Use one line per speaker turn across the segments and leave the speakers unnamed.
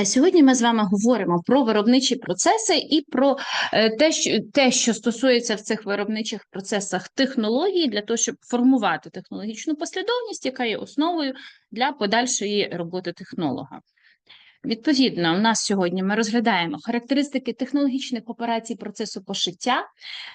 Е, Сьогодні ми з вами говоримо про виробничі процеси і про е, те, що, те, що стосується в цих виробничих процесах технології, для того, щоб формувати технологічну послідовність, яка є основою для подальшої роботи технолога. Відповідно, у нас сьогодні ми розглядаємо характеристики технологічних операцій процесу пошиття,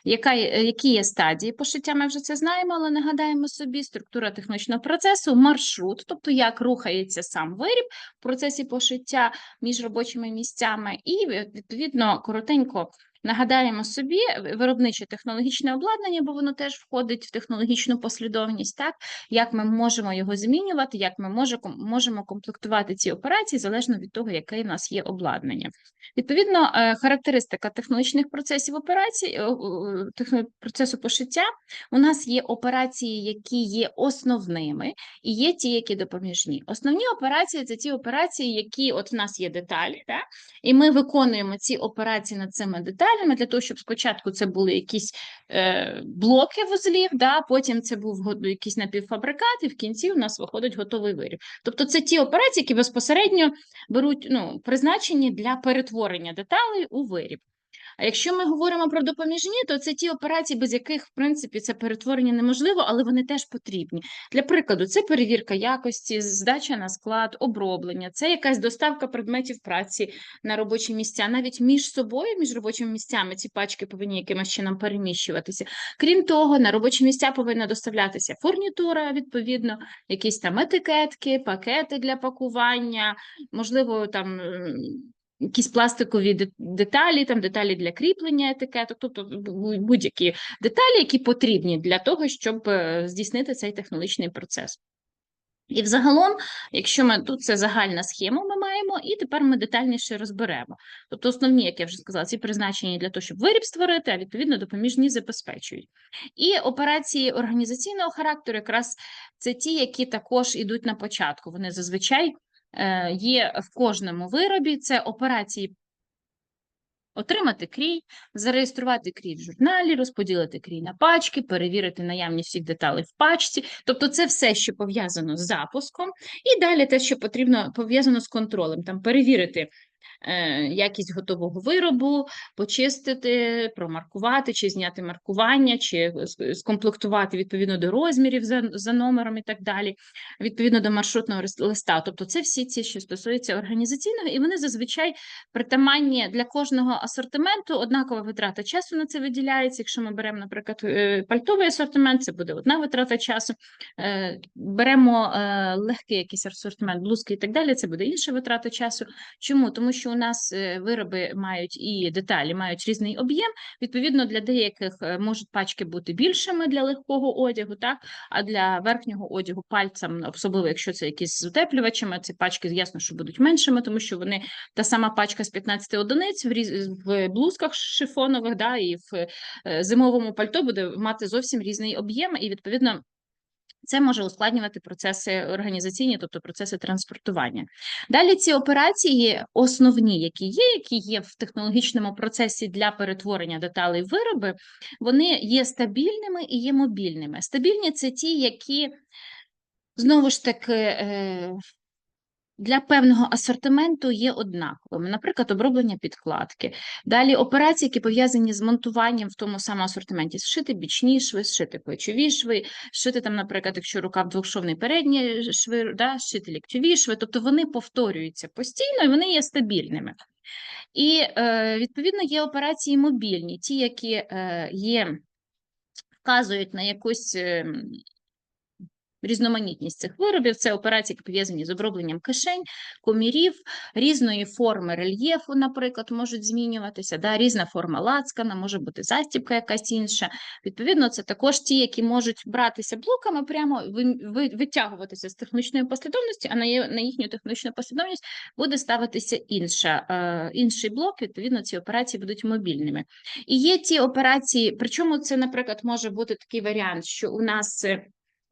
яка, які є стадії пошиття, ми вже це знаємо, але нагадаємо собі структура технічного процесу, маршрут, тобто як рухається сам виріб в процесі пошиття між робочими місцями, і відповідно коротенько нагадаємо собі виробниче технологічне обладнання, бо воно теж входить в технологічну послідовність, так як ми можемо його змінювати, як ми можемо комплектувати ці операції залежно від того, яке в нас є обладнання. Відповідно, е, характеристика технологічних процесів операцій, е, процесу пошиття. У нас є операції, які є основними, і є ті, які допоміжні. Основні операції це ті операції, які от в нас є деталі, так? і ми виконуємо ці операції над цими деталями для того, щоб спочатку це були якісь е, блоки вузлів, да? потім це був якийсь напівфабрикат, і в кінці у нас виходить готовий виріб. Тобто це ті операції, які безпосередньо беруть ну, призначені для перетворення деталей у виріб. А якщо ми говоримо про допоміжні, то це ті операції, без яких, в принципі, це перетворення неможливо, але вони теж потрібні. Для прикладу, це перевірка якості, здача на склад, оброблення, це якась доставка предметів праці на робочі місця. Навіть між собою, між робочими місцями, ці пачки повинні якимось чином переміщуватися. Крім того, на робочі місця повинна доставлятися фурнітура, відповідно, якісь там етикетки, пакети для пакування, можливо, там. Якісь пластикові деталі, там деталі для кріплення етикеток, тобто будь-які деталі, які потрібні для того, щоб е, здійснити цей технологічний процес. І взагалом, якщо ми тут це загальна схема, ми маємо, і тепер ми детальніше розберемо. Тобто, основні, як я вже сказала, ці призначені для того, щоб виріб створити, а відповідно допоміжні забезпечують. І операції організаційного характеру, якраз це ті, які також ідуть на початку. Вони зазвичай є в кожному виробі. Це операції отримати крій, зареєструвати крій в журналі, розподілити крій на пачки, перевірити наявність всіх деталей в пачці. Тобто, це все, що пов'язано з запуском, і далі те, що потрібно пов'язано з контролем, там перевірити. Е, Якість готового виробу, почистити, промаркувати, чи зняти маркування, чи скомплектувати відповідно до розмірів за, за номером і так далі, відповідно до маршрутного листа. Тобто, це всі ці, що стосуються організаційного, і вони зазвичай притаманні для кожного асортименту однакова витрата часу на це виділяється. Якщо ми беремо, наприклад, е, пальтовий асортимент, це буде одна витрата часу. Е, Беремо е, легкий якийсь асортимент, блузки і так далі, це буде інша витрата часу. Чому? Тому що у нас е, вироби мають і деталі мають різний об'єм. Відповідно, для деяких е, можуть пачки бути більшими для легкого одягу, так а для верхнього одягу пальцем, особливо якщо це якісь з утеплювачами, ці пачки ясно, що будуть меншими, тому що вони та сама пачка з 15 одиниць в різ... в блузках шифонових, да, і в е, зимовому пальто буде мати зовсім різний об'єм, і відповідно. Це може ускладнювати процеси організаційні, тобто процеси транспортування. Далі ці операції основні, які є, які є в технологічному процесі для перетворення деталей в вироби, вони є стабільними і є мобільними. Стабільні це ті, які знову ж таки е, для певного асортименту є однаковими, наприклад, оброблення підкладки. Далі операції, які пов'язані з монтуванням в тому самому асортименті, зшити бічні шви, зшити плечові шви, зшити там, наприклад, якщо рукав двохшовний передні шви, да, зшити ліктьові шви, тобто вони повторюються постійно і вони є стабільними. І е, відповідно є операції мобільні, ті, які е, є, вказують на якусь. Різноманітність цих виробів це операції, які пов'язані з обробленням кишень, комірів, різної форми рельєфу, наприклад, можуть змінюватися. Да? Різна форма лацкана, може бути застібка якась інша. Відповідно, це також ті, які можуть братися блоками, прямо ви- ви- витягуватися з технічної послідовності, а на, їхню технічну послідовність буде ставитися інша, е, інший блок. Відповідно, ці операції будуть мобільними. І є ті операції, причому це, наприклад, може бути такий варіант, що у нас.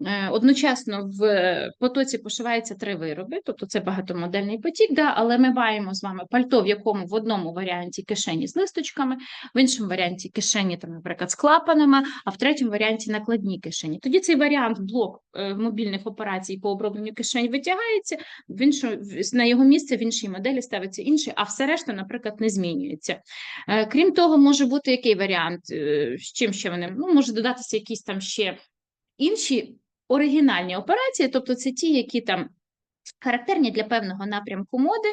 Е, Е, Одночасно в потоці пошивається три вироби, тобто це багатомодельний потік, да, але ми маємо з вами пальто, в якому в одному варіанті кишені з листочками, в іншому варіанті кишені, там, наприклад, з клапанами, а в третьому варіанті накладні кишені. Тоді цей варіант блок е, мобільних операцій по обробленню кишень витягається, в іншу, на його місце в іншій моделі ставиться інший, а все решта, наприклад, не змінюється. Е, Крім того, може бути який варіант, е, з чим ще вони, ну, може додатися якісь там ще інші оригінальні операції, тобто це ті, які там характерні для певного напрямку моди,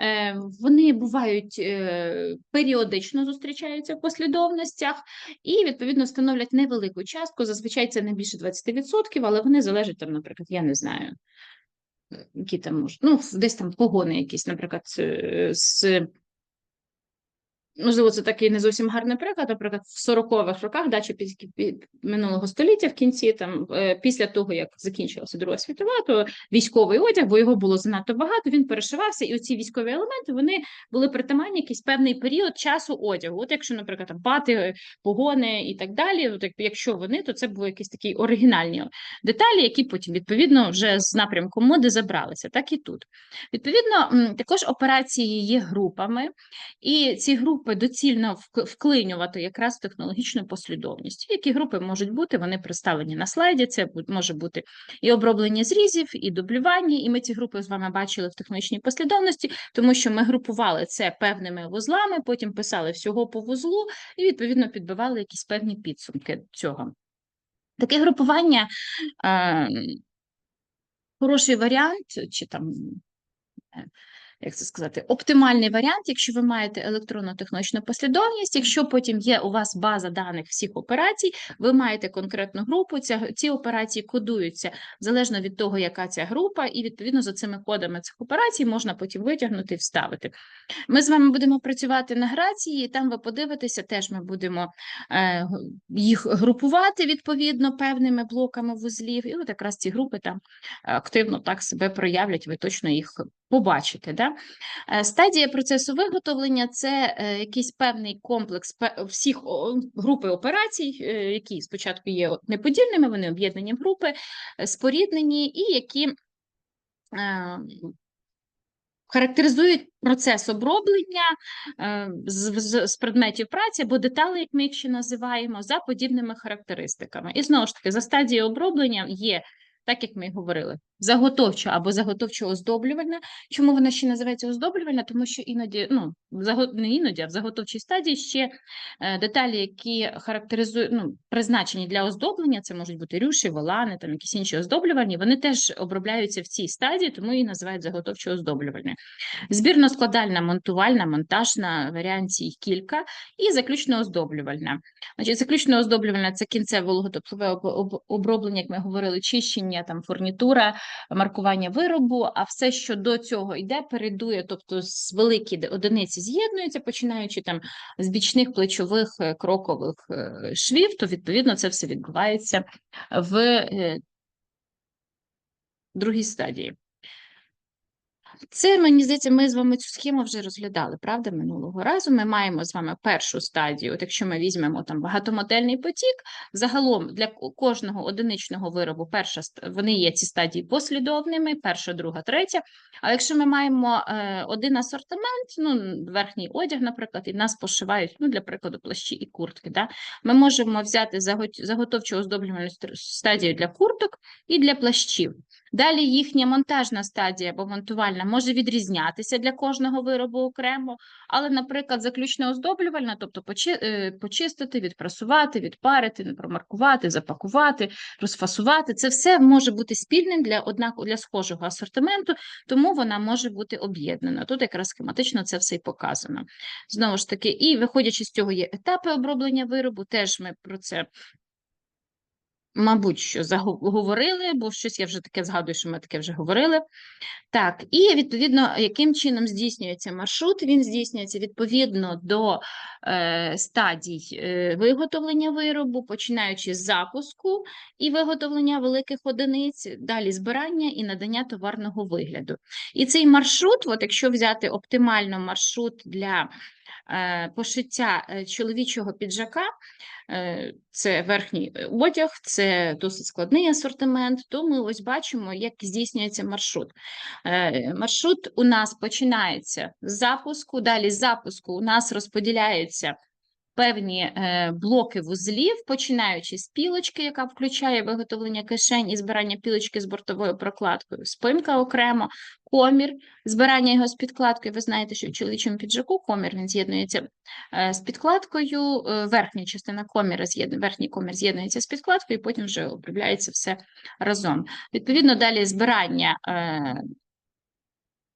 е, вони бувають е, періодично зустрічаються в послідовностях і, відповідно, становлять невелику частку. Зазвичай це не більше 20%, але вони залежать там, наприклад, я не знаю, е, які там можуть, ну, десь там погони якісь, наприклад, з Можливо, це такий не зовсім гарний приклад. Наприклад, в 40-х роках, да, чи минулого століття, в кінці там е, після того, як закінчилася Друга світова, то військовий одяг, бо його було занадто багато, він перешивався, і оці військові елементи вони були притаманні якийсь певний період часу одягу. От якщо, наприклад, там пати, погони і так далі, от якщо вони, то це були якісь такі оригінальні деталі, які потім відповідно вже з напрямку моди забралися. Так і тут. Відповідно, також операції є групами. І ці групи доцільно вклинювати якраз технологічну послідовність. Які групи можуть бути? Вони представлені на слайді. Це може бути і оброблення зрізів, і дублювання. І ми ці групи з вами бачили в технологічній послідовності, тому що ми групували це певними вузлами, потім писали всього по вузлу і відповідно підбивали якісь певні підсумки цього. Таке групування е, хороший варіант, чи там як це сказати, оптимальний варіант, якщо ви маєте електронну технологічну послідовність. Якщо потім є у вас база даних всіх операцій, ви маєте конкретну групу. Ця, ці операції кодуються залежно від того, яка ця група, і відповідно за цими кодами цих операцій можна потім витягнути і вставити. Ми з вами будемо працювати на грації, і там ви подивитеся, теж ми будемо е, їх групувати відповідно певними блоками вузлів. І от якраз ці групи там активно так себе проявлять, ви точно їх побачите. Да? Е, Стадія процесу виготовлення це е, якийсь певний комплекс всіх групи операцій, е, які спочатку є неподільними, вони об'єднані в групи, споріднені, і які характеризують процес оброблення з, з, з предметів праці або деталей, як ми їх ще називаємо, за подібними характеристиками. І знову ж таки, за стадією оброблення є, так як ми й говорили, заготовча або заготовчо оздоблювальна. Чому вона ще називається оздоблювальна? Тому що іноді, ну, не іноді, а в заготовчій стадії ще е, деталі, які характеризують, ну, призначені для оздоблення, це можуть бути рюші, волани, там якісь інші оздоблювальні, вони теж обробляються в цій стадії, тому її називають заготовчо оздоблювальною. Збірно-складальна, монтувальна, монтажна, варіанцій кілька, і заключно оздоблювальна. Значить, заключно оздоблювальна це кінцеве об- оброблення, як ми говорили, чищення, там фурнітура, маркування виробу, а все, що до цього йде, перейдує, тобто з великі одиниці з'єднуються, починаючи там з бічних плечових е, крокових е, швів, то відповідно це все відбувається в е, другій стадії. Це, мені здається, ми з вами цю схему вже розглядали, правда, минулого разу. Ми маємо з вами першу стадію. От якщо ми візьмемо там багатомодельний потік, загалом для кожного одиничного виробу перша вони є ці стадії послідовними, перша, друга, третя. А якщо ми маємо е, один асортимент, ну верхній одяг, наприклад, і нас пошивають, ну для прикладу, плащі і куртки. Да? Ми можемо взяти заготовчу оздоблювальну стадію для курток і для плащів. Далі їхня монтажна стадія або монтувальна може відрізнятися для кожного виробу окремо, але, наприклад, заключно оздоблювальна, тобто е, почистити, відпрасувати, відпарити, промаркувати, запакувати, розфасувати, це все може бути спільним для однаку для схожого асортименту, тому вона може бути об'єднана. Тут якраз схематично це все і показано. Знову ж таки, і виходячи з цього, є етапи оброблення виробу. Теж ми про це Мабуть, що заго- говорили, бо щось я вже таке згадую, що ми таке вже говорили. Так, і відповідно, яким чином здійснюється маршрут? Він здійснюється відповідно до е, стадій е, виготовлення виробу, починаючи з запуску і виготовлення великих одиниць, далі збирання і надання товарного вигляду. І цей маршрут, от якщо взяти оптимально маршрут для е, пошиття е, чоловічого піджака, це верхній е, одяг, це досить складний асортимент, то ми ось бачимо, як здійснюється маршрут. Е, Маршрут у нас починається з запуску, далі з запуску у нас розподіляються певні е, блоки вузлів, починаючи з пілочки, яка включає виготовлення кишень і збирання пілочки з бортовою прокладкою, спинка окремо, комір, збирання його з підкладкою. Ви знаєте, що в чоловічому піджаку комір він з'єднується е, з підкладкою, е, верхня частина коміра верхній комір з'єднується з підкладкою, і потім вже обробляється все разом. Відповідно, далі збирання.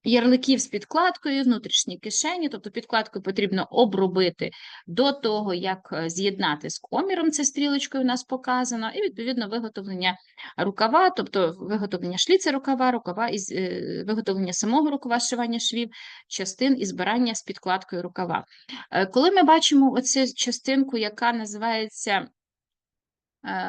Ярликів з підкладкою, внутрішні кишені, тобто підкладку потрібно обробити до того, як е, з'єднати з коміром, це стрілочкою у нас показано, і відповідно виготовлення рукава, тобто виготовлення шліця рукава, рукава із е, виготовлення самого рукава, зшивання швів, частин і збирання з підкладкою рукава. Е, Коли ми бачимо оцю частинку, яка називається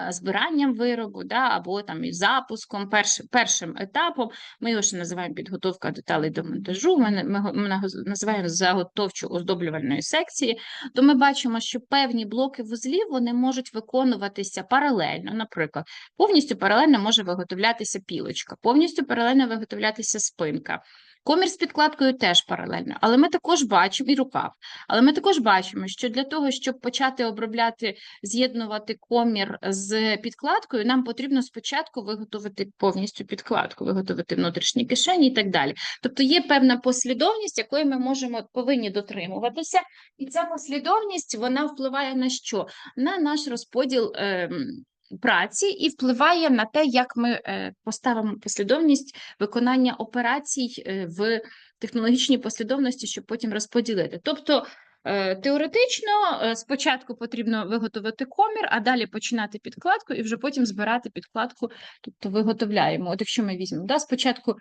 збиранням виробу, да, або там і запуском, перш, першим етапом. Ми його ще називаємо підготовка деталей до монтажу. Ми, ми, ми називаємо заготовчо оздоблювальної секції. То ми бачимо, що певні блоки вузлів вони можуть виконуватися паралельно. Наприклад, повністю паралельно може виготовлятися пілочка, повністю паралельно виготовлятися спинка. Комір з підкладкою теж паралельно, але ми також бачимо і рукав. Але ми також бачимо, що для того, щоб почати обробляти з'єднувати комір з підкладкою, нам потрібно спочатку виготовити повністю підкладку, виготовити внутрішні кишені і так далі. Тобто є певна послідовність, якої ми можемо повинні дотримуватися, і ця послідовність вона впливає на що? На наш розподіл. ем, Праці і впливає на те, як ми е, поставимо послідовність виконання операцій е, в технологічній послідовності, щоб потім розподілити. Тобто Е, Теоретично спочатку потрібно виготовити комір, а далі починати підкладку і вже потім збирати підкладку, тобто виготовляємо. От якщо ми візьмемо, да, спочатку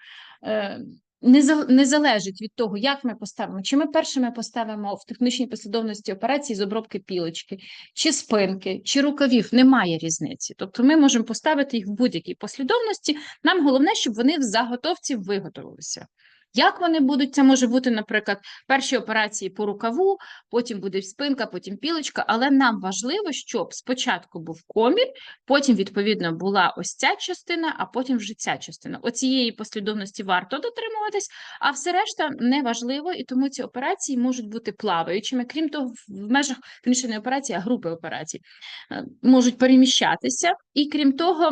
не, не залежить від того, як ми поставимо, чи ми першими поставимо в технічній послідовності операції з обробки пілочки, чи спинки, чи рукавів, немає різниці. Тобто ми можемо поставити їх в будь-якій послідовності. Нам головне, щоб вони в заготовці виготовилися. Як вони будуть? Це може бути, наприклад, перші операції по рукаву, потім буде спинка, потім пілочка, але нам важливо, щоб спочатку був комір, потім, відповідно, була ось ця частина, а потім вже ця частина. Оцієї послідовності варто дотримуватись, а все решта не важливо, і тому ці операції можуть бути плаваючими. Крім того, в межах не операції, а групи операцій е, можуть переміщатися, і крім того.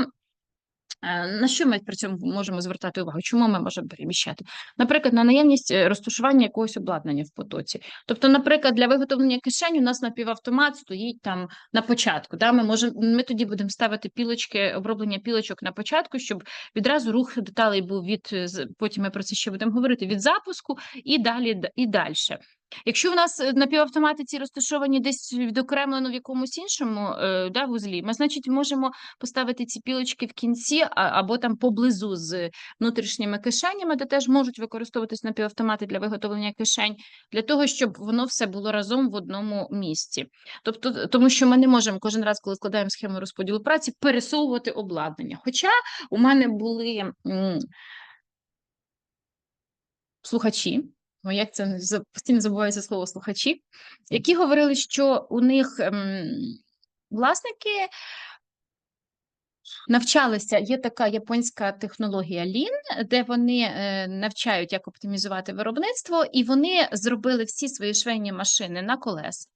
Е, На що ми при цьому можемо звертати увагу? Чому ми можемо переміщати? Наприклад, на наявність е, розташування якогось обладнання в потоці. Тобто, наприклад, для виготовлення кишень у нас напівавтомат стоїть там на початку. Да? Ми можемо, ми тоді будемо ставити пілочки, оброблення пілочок на початку, щоб відразу рух деталей був від е, потім ми про це ще будемо говорити від запуску і далі і далі. Якщо в нас е, напівавтомати ці розташовані десь відокремлено в якомусь іншому е, да, вузлі, ми, значить, можемо поставити ці пілочки в кінці або там поблизу з внутрішніми кишенями, де теж можуть використовуватись напівавтомати для виготовлення кишень, для того, щоб воно все було разом в одному місці. Тобто, тому що ми не можемо кожен раз, коли складаємо схему розподілу праці, пересовувати обладнання. Хоча у мене були слухачі. О, як це постійно забувається слово слухачі, які говорили, що у них ем, власники навчалися. Є така японська технологія Lean, де вони е, навчають, як оптимізувати виробництво, і вони зробили всі свої швейні машини на колесах.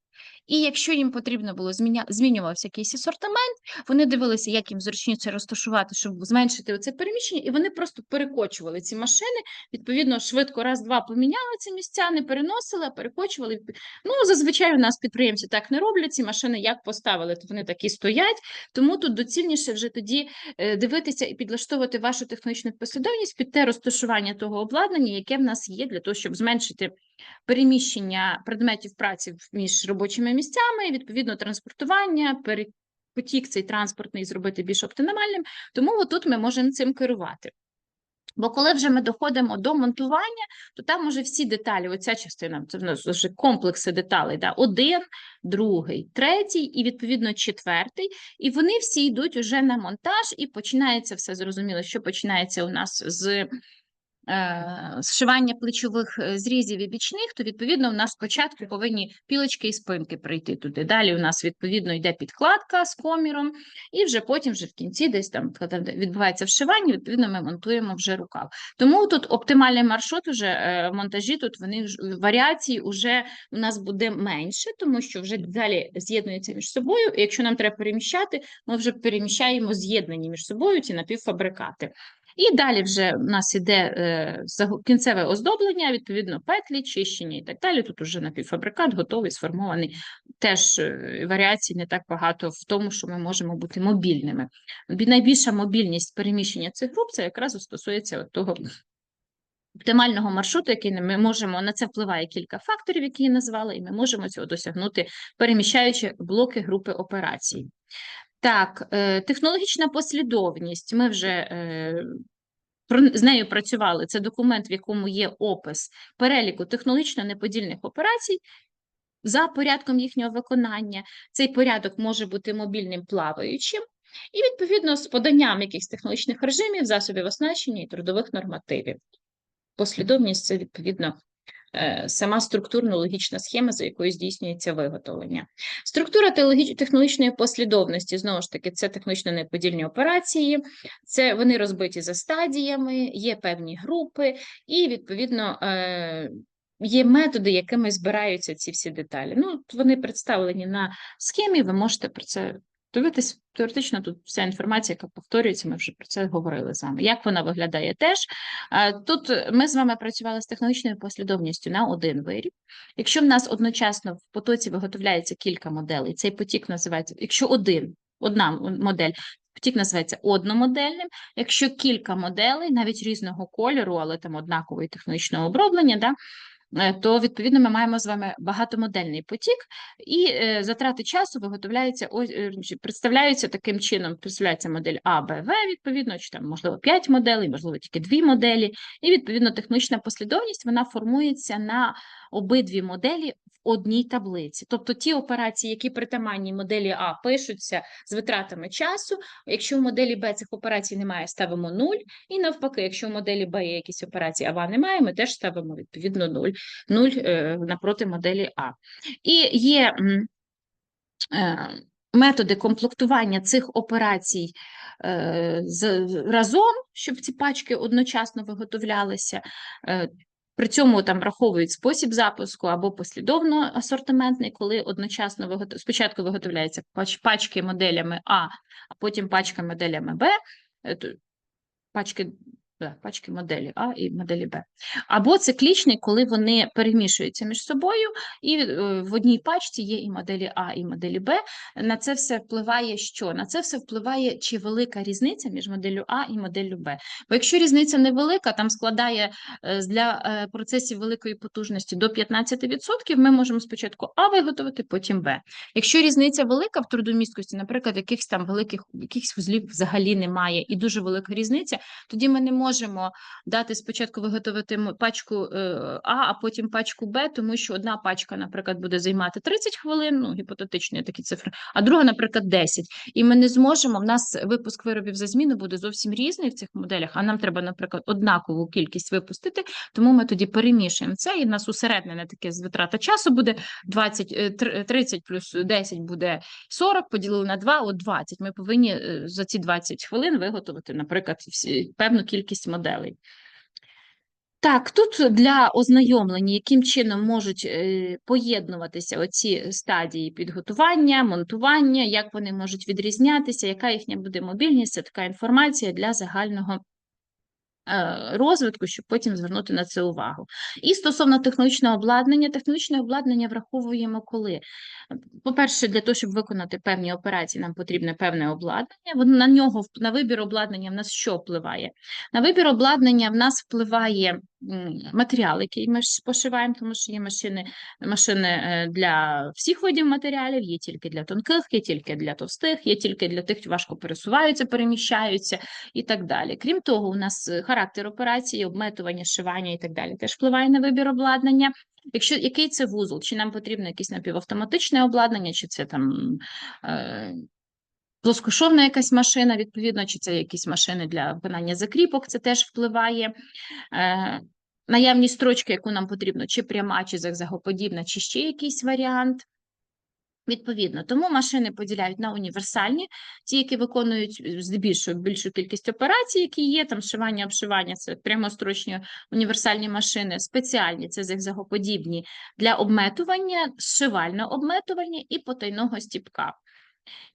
І якщо їм потрібно було змінювався якийсь асортимент, вони дивилися, як їм зручніше розташувати, щоб зменшити оце переміщення, і вони просто перекочували ці машини. Відповідно, швидко раз-два поміняли ці місця, не переносили, а перекочували. Ну, зазвичай у нас підприємці так не роблять. Ці машини як поставили, то вони так і стоять. Тому тут доцільніше вже тоді е, дивитися і підлаштовувати вашу технологічну послідовність під те розташування того обладнання, яке в нас є, для того, щоб зменшити переміщення предметів праці між робочими місцями, відповідно транспортування, потік цей транспортний зробити більш оптимальним. Тому отут ми можемо цим керувати. Бо коли вже ми доходимо до монтування, то там уже всі деталі, оця частина, це в нас вже комплекси деталей, да, один, другий, третій і відповідно четвертий, і вони всі йдуть уже на монтаж, і починається все зрозуміло, що починається у нас з зшивання плечових е, зрізів і бічних, то відповідно у нас спочатку повинні пілочки і спинки прийти туди. Далі у нас відповідно йде підкладка з коміром, і вже потім, вже в кінці, десь там відбувається вшивання, відповідно, ми монтуємо вже рукав. Тому тут оптимальний маршрут, уже е, монтажі тут вони вж- варіацій уже у нас буде менше, тому що вже далі з'єднуються між собою. І якщо нам треба переміщати, ми вже переміщаємо з'єднані між собою ці напівфабрикати. І далі вже у нас іде е, кінцеве оздоблення, відповідно, петлі, чищення і так далі. Тут уже напівфабрикат готовий, сформований. Теж е, варіацій не так багато в тому, що ми можемо бути мобільними. Найбільша мобільність переміщення цих груп це якраз стосується от того оптимального маршруту, який ми можемо на це впливає кілька факторів, які я назвала, і ми можемо цього досягнути, переміщаючи блоки групи операцій. Так, е, технологічна послідовність. Ми вже е, з нею працювали. Це документ, в якому є опис переліку технологічно неподільних операцій. За порядком їхнього виконання цей порядок може бути мобільним плаваючим, і відповідно з поданням якихось технологічних режимів, засобів оснащення і трудових нормативів. Послідовність це відповідно сама структурно-логічна схема, за якою здійснюється виготовлення. Структура технологічної послідовності знову ж таки це технологічно неподільні операції, це вони розбиті за стадіями, є певні групи, і відповідно. е, Є методи, якими збираються ці всі деталі. Ну, вони представлені на схемі, ви можете про це дивитись. Теоретично тут вся інформація, яка повторюється, ми вже про це говорили з вами. Як вона виглядає теж. Тут ми з вами працювали з технологічною послідовністю на один виріб. Якщо в нас одночасно в потоці виготовляється кілька моделей, цей потік називається, якщо один, одна модель, потік називається одномодельним. Якщо кілька моделей, навіть різного кольору, але там однакової технологічного оброблення, да, то відповідно ми маємо з вами багатомодельний потік, і е, затрати часу виготовляються е, представляються таким чином. Представляється модель А, Б, В, відповідно, чи там можливо 5 моделей, можливо, тільки дві моделі. І відповідно технічна послідовність вона формується на обидві моделі одній таблиці. Тобто ті операції, які притаманні моделі А, пишуться з витратами часу. Якщо в моделі Б цих операцій немає, ставимо 0. І навпаки, якщо в моделі Б є якісь операції, а В немає, ми теж ставимо відповідно 0, 0 е, напроти моделі А. І є е, методи комплектування цих операцій е, разом, щоб ці пачки одночасно виготовлялися. При цьому там враховують спосіб запуску або послідовно асортиментний, коли одночасно виготов... спочатку виготовляються пач... пачки моделями А, а потім пачка моделями Б, е, пачки, пачки моделі А і моделі Б. Або циклічний, коли вони перемішуються між собою, і е, в одній пачці є і моделі А, і моделі Б. На це все впливає що? На це все впливає, чи велика різниця між моделлю А і моделлю Б. Бо якщо різниця невелика, там складає е, для е, процесів великої потужності до 15%, ми можемо спочатку А виготовити, потім Б. Якщо різниця велика в трудомісткості, наприклад, якихось там великих якихось вузлів взагалі немає, і дуже велика різниця, тоді ми не можемо дати спочатку виготовити пачку е, А, а потім пачку Б, тому що одна пачка, наприклад, буде займати 30 хвилин, ну гіпотетичні такі цифри, а друга, наприклад, 10. І ми не зможемо. В нас випуск виробів за зміну буде зовсім різний в цих моделях, а нам треба, наприклад, однакову кількість випустити, тому ми тоді перемішуємо це, і в нас усереднене таке з витрата часу буде 20, е, 30 плюс 10 буде 40, поділили на 2, от 20. Ми повинні е, за ці 20 хвилин виготовити, наприклад, певну кількість моделей. Так, тут для ознайомлення, яким чином можуть е, поєднуватися оці стадії підготування, монтування, як вони можуть відрізнятися, яка їхня буде мобільність, це така інформація для загального розвитку, щоб потім звернути на це увагу. І стосовно технологічного обладнання, технологічне обладнання враховуємо коли. По-перше, для того, щоб виконати певні операції, нам потрібне певне обладнання. На нього на вибір обладнання в нас що впливає? На вибір обладнання в нас впливає матеріал, який ми пошиваємо, тому що є машини, машини е, для всіх видів матеріалів, є тільки для тонких, є тільки для товстих, є тільки для тих, що важко пересуваються, переміщаються і так далі. Крім того, у нас е, характер операції, обметування, шивання і так далі теж впливає на вибір обладнання. Якщо який це вузол, чи нам потрібно якесь напівавтоматичне обладнання, чи це там е, плоскошовна якась машина, відповідно, чи це якісь машини для виконання закріпок, це теж впливає. Е, Наявність строчки, яку нам потрібно, чи пряма, чи зигзагоподібна, чи ще якийсь варіант. Відповідно, тому машини поділяють на універсальні, ті, які виконують е, здебільшого більшу кількість операцій, які є, там шивання, обшивання, це прямострочні універсальні машини, спеціальні, це зигзагоподібні для обметування, зшивальне обметування і потайного стіпка.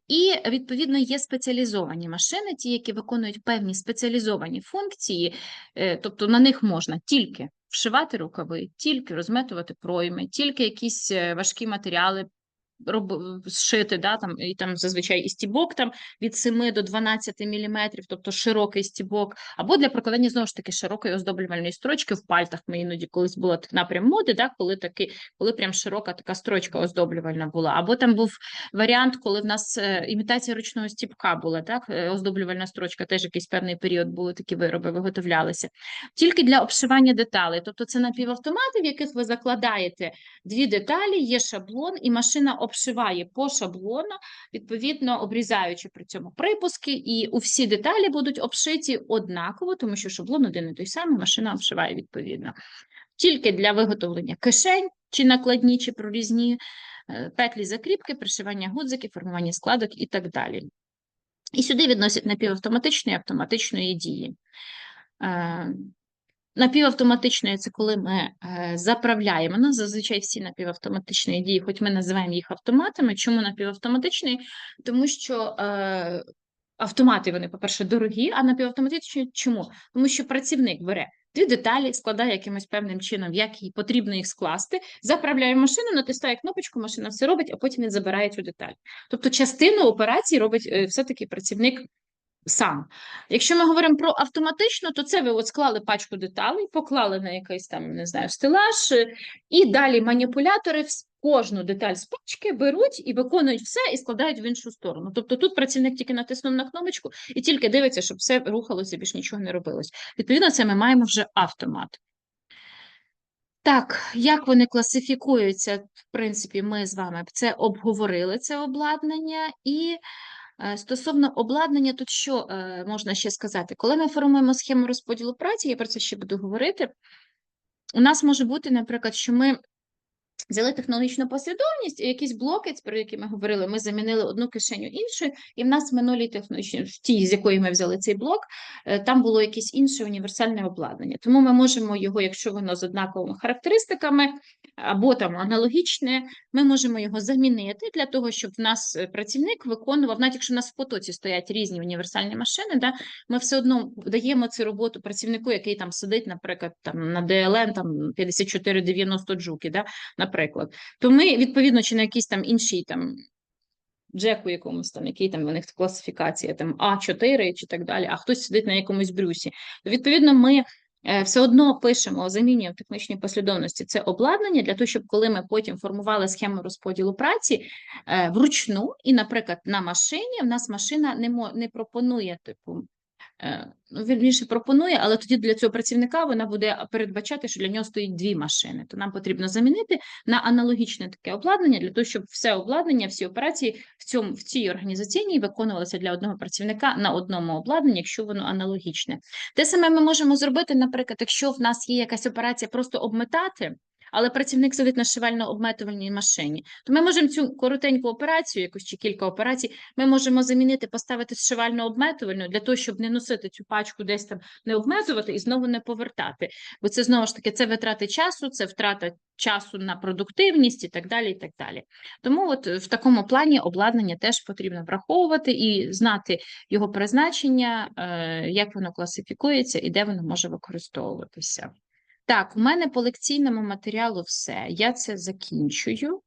І, відповідно, є спеціалізовані машини, ті, які виконують певні спеціалізовані функції, е, тобто на них можна тільки вшивати рукави, тільки розметувати пройми, тільки якісь е, важкі матеріали роб... зшити, да, там, і там зазвичай і стібок там, від 7 до 12 мм, тобто широкий стібок, або для прокладання знову ж таки широкої оздоблювальної строчки в пальтах. Ми іноді колись була напрям моди, да, коли таки, коли прям широка така строчка оздоблювальна була. Або там був варіант, коли в нас е, імітація ручного стібка була, так, е, оздоблювальна строчка, теж якийсь певний період були такі вироби, виготовлялися. Тільки для обшивання деталей, тобто це напівавтомати, в яких ви закладаєте дві деталі, є шаблон, і машина обшиває по шаблону, відповідно обрізаючи при цьому припуски, і у всі деталі будуть обшиті однаково, тому що шаблон один і той самий, машина обшиває відповідно. Тільки для виготовлення кишень, чи накладні, чи прорізні, е, петлі закріпки, пришивання гудзиків, формування складок і так далі. І сюди відносять напівавтоматичної і автоматичної дії. Напівавтоматичної це коли ми е, заправляємо. Ну, зазвичай всі напівавтоматичні дії, хоч ми називаємо їх автоматами. Чому напівавтоматичний? Тому що е, автомати вони, по-перше, дорогі, а напівавтоматичні чому? Тому що працівник бере дві деталі, складає якимось певним чином, як їй потрібно їх скласти, заправляє машину, натискає кнопочку, машина все робить, а потім він забирає цю деталь. Тобто частину операції робить е, все-таки працівник сам. Якщо ми говоримо про автоматично, то це ви от склали пачку деталей, поклали на якийсь там, не знаю, стелаж, е, і далі маніпулятори кожну деталь з пачки беруть і виконують все і складають в іншу сторону. Тобто тут працівник тільки натиснув на кнопочку і тільки дивиться, щоб все рухалося, більш нічого не робилось. Відповідно, це ми маємо вже автомат. Так, як вони класифікуються, в принципі, ми з вами це обговорили це обладнання, і стосовно обладнання, тут що е, можна ще сказати? Коли ми формуємо схему розподілу праці, я про це ще буду говорити. У нас може бути, наприклад, що ми взяли технологічну послідовність, і якісь блоки, про які ми говорили, ми замінили одну кишеню іншою, і в нас в минулій технологічній, в тій, з якої ми взяли цей блок, е, там було якесь інше універсальне обладнання. Тому ми можемо його, якщо воно з однаковими характеристиками, або там аналогічне, ми можемо його замінити для того, щоб в нас е, працівник виконував, навіть якщо в нас в потоці стоять різні універсальні машини, да, ми все одно даємо цю роботу працівнику, який там сидить, наприклад, там на ДЛН там 5490 джуки, да, наприклад. То ми, відповідно, чи на якійсь там іншій там. Джеку якомусь там, який там у них класифікація, там А4 чи так далі, а хтось сидить на якомусь брюсі. То, відповідно, ми е, все одно пишемо, замінюємо в технічній послідовності це обладнання для того, щоб коли ми потім формували схему розподілу праці е, вручну, і, наприклад, на машині в нас машина не мо, не пропонує типу. Е, Ну, вірніше пропонує, але тоді для цього працівника вона буде передбачати, що для нього стоїть дві машини. То нам потрібно замінити на аналогічне таке обладнання для того, щоб все обладнання, всі операції в цьому в цій організаційній виконувалися для одного працівника на одному обладнанні, якщо воно аналогічне. Те саме ми можемо зробити, наприклад, якщо в нас є якась операція, просто обметати. Але працівник сидить на шивально-обметувальній машині, то ми можемо цю коротеньку операцію, якусь чи кілька операцій, ми можемо замінити, поставити шивально-обметувальну для того, щоб не носити цю пачку десь там не обметувати і знову не повертати. Бо це знову ж таки це витрати часу, це втрата часу на продуктивність і так далі. і так далі. Тому от в такому плані обладнання теж потрібно враховувати і знати його призначення, е, як воно класифікується і де воно може використовуватися. Так, у мене по лекційному матеріалу все. Я це закінчую.